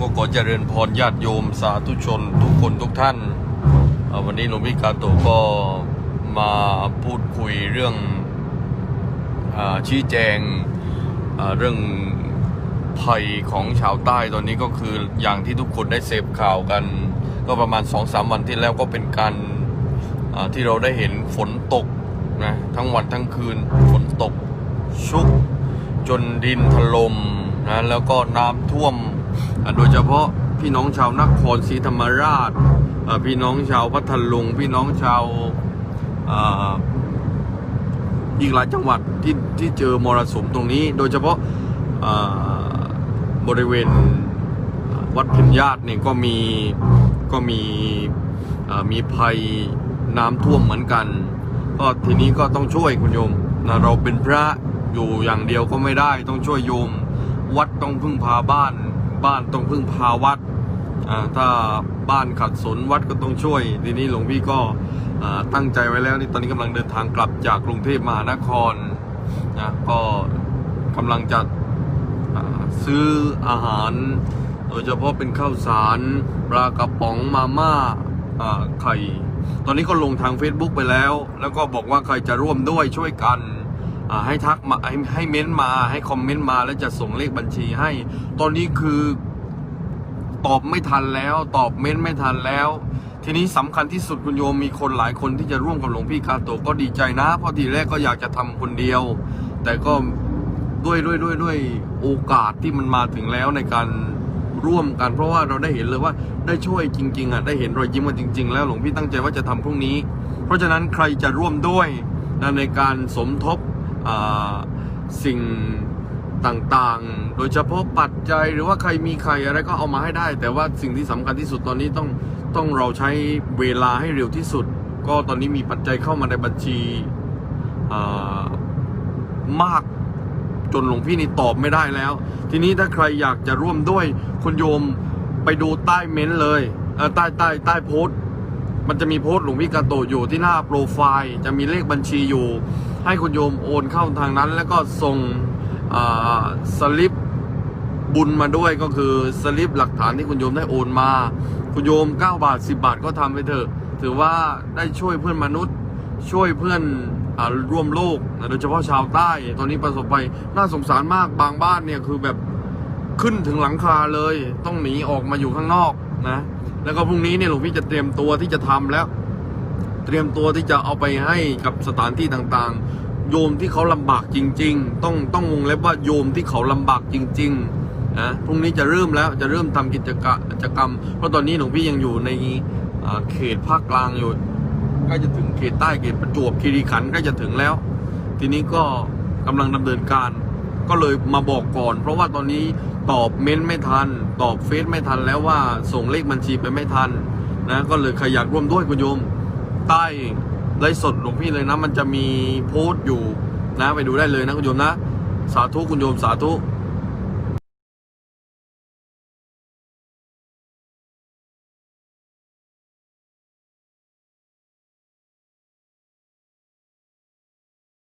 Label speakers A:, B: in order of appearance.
A: ก็ขอเจริญพรญาติโยมสาธุชนทุกคนทุกท่าน วันนี้หลวงพี่กาโตก็มาพูดคุยเรื่องอชี้แจงเรื่องภัยของชาวใต้ตอนนี้ก็คืออย่างที่ทุกคนได้เสพข่าวกัน ก็ประมาณ2อสามวันที่แล้วก็เป็นการที่เราได้เห็นฝนตกนะทั้งวันทั้งคืนฝนตกชุกจนดินถล่มนะแล้วก็น้ำท่วม โดยเฉพาะพี่น้องชาวนครศรีธรรมราช พี่น้องชาวพัทลุง พี่น้องชาวอ่าอีกหลายจังหวัดที่ที่เจอมรสุมตรงนี้ โดยเฉพาะบริเวณวัดเพ็ญญาติเนี่ยก็มีก็มีมีภัยน้ำท่วมเหมือนกัน ก็ทีนี้ก็ต้องช่วยคุณโยมนะเราเป็นพระอยู่อย่างเดียวก็ไม่ได้ ต้องช่วยโยม วัดต้องพึ่งพาบ้าน บ้านต้องพึ่งพาวัดอ่าถ้าบ้านขัดสนวัดก็ต้องช่วย ทีนี้หลวงพี่ก็ตั้งใจไว้แล้วนี่ตอนนี้กำลังเดินทางกลับจากกรุงเทพมหานครนะก็กำลังจะซื้ออาหาร โดยเฉพาะเป็นข้าวสารปลากระป๋องมาม่าอ่าไข่ ตอนนี้ก็ลงทาง Facebook ไปแล้ว แล้วก็บอกว่าใครจะร่วมด้วยช่วยกัน ให้ทักมาให้ให้เม้นต์มาให้คอมเมนต์มาแล้วจะส่งเลขบัญชีให้ ตอนนี้คือตอบไม่ทันแล้ว ตอบเม้นต์ไม่ทันแล้ว ทีนี้สำคัญที่สุดคุณโยมมีคนหลายคนที่จะร่วมกับหลวงพี่กาโตก็ดีใจนะ เพราะทีแรกก็อยากจะทำคนเดียว แต่ก็ด้วยด้วยด้วยด้วยโอกาสที่มันมาถึงแล้วในการร่วมกัน เพราะว่าเราได้เห็นเลยว่าได้ช่วยจริง ๆอะได้เห็นรอยยิ้มกันจริง ๆ แล้วหลวงพี่ตั้งใจว่าจะทำพรุ่งนี้ เพราะฉะนั้นใครจะร่วมด้วยในการสมทบ สิ่งต่างๆ โดยเฉพาะปัจจัยหรือว่าใครมีใครอะไรก็เอามาให้ได้ แต่ว่าสิ่งที่สำคัญที่สุดตอนนี้ต้องต้องเราใช้เวลาให้เร็วที่สุด ก็ตอนนี้มีปัจจัยเข้ามาในบัญชีมากจนหลวงพี่นี่ตอบไม่ได้แล้ว ทีนี้ถ้าใครอยากจะร่วมด้วยคุณโยมไปดูใต้เม้นเลยใต้ใต้ใต้โพสต์ มันจะมีโพสต์หลวงพี่กาโตอยู่ที่หน้าโปรไฟล์จะมีเลขบัญชีอยู่ ให้คุณโยมโอนเข้าทางนั้น แล้วก็ส่งสลิปบุญมาด้วยก็คือสลิปหลักฐานที่คุณโยมได้โอนมา คุณโยม 9 บาท 10 บาทก็ทำไปเถอะ ถือว่าได้ช่วยเพื่อนมนุษย์ ช่วยเพื่อนอร่วมโลกโดยเฉพาะชาวใต้ ตอนนี้ประสบภัยน่าสงสารมากบางบ้านเนี่ยคือแบบขึ้นถึงหลังคาเลย ต้องหนีออกมาอยู่ข้างนอก นะ แล้วก็พรุ่งนี้เนี่ยหลวงพี่จะเตรียมตัวที่จะทำแล้ว เตรียมตัวที่จะเอาไปให้กับสถานที่ต่างๆ โยมที่เขาลำบากจริง ๆ ต้องต้องวงเล็บว่าโยมที่เขาลำบากจริงๆนะพรุ่งนี้จะเริ่มแล้วจะเริ่มทำกิจกรรมกิจกรรม เพราะตอนนี้หลวงพี่ยังอยู่ในเขตภาคกลางอยู่ใกล้จะถึงเขตใต้เขตประจวบคีรีขันธ์ใกล้จะถึงแล้ว ทีนี้ก็กำลังดำเนินการ ก็เลยมาบอกก่อน เพราะว่าตอนนี้ตอบเม้นต์ไม่ทัน ตอบเฟซไม่ทันแล้วว่าส่งเลขบัญชีไปไม่ทันนะก็เลยใครอยากร่วมด้วยคุณโยม ใต้ไลฟ์สดหลวงพี่เลยนะ มันจะมีโพสต์อยู่นะไปดูได้เลยนะคุณโยมนะ สาธุคุณโยมสาธุ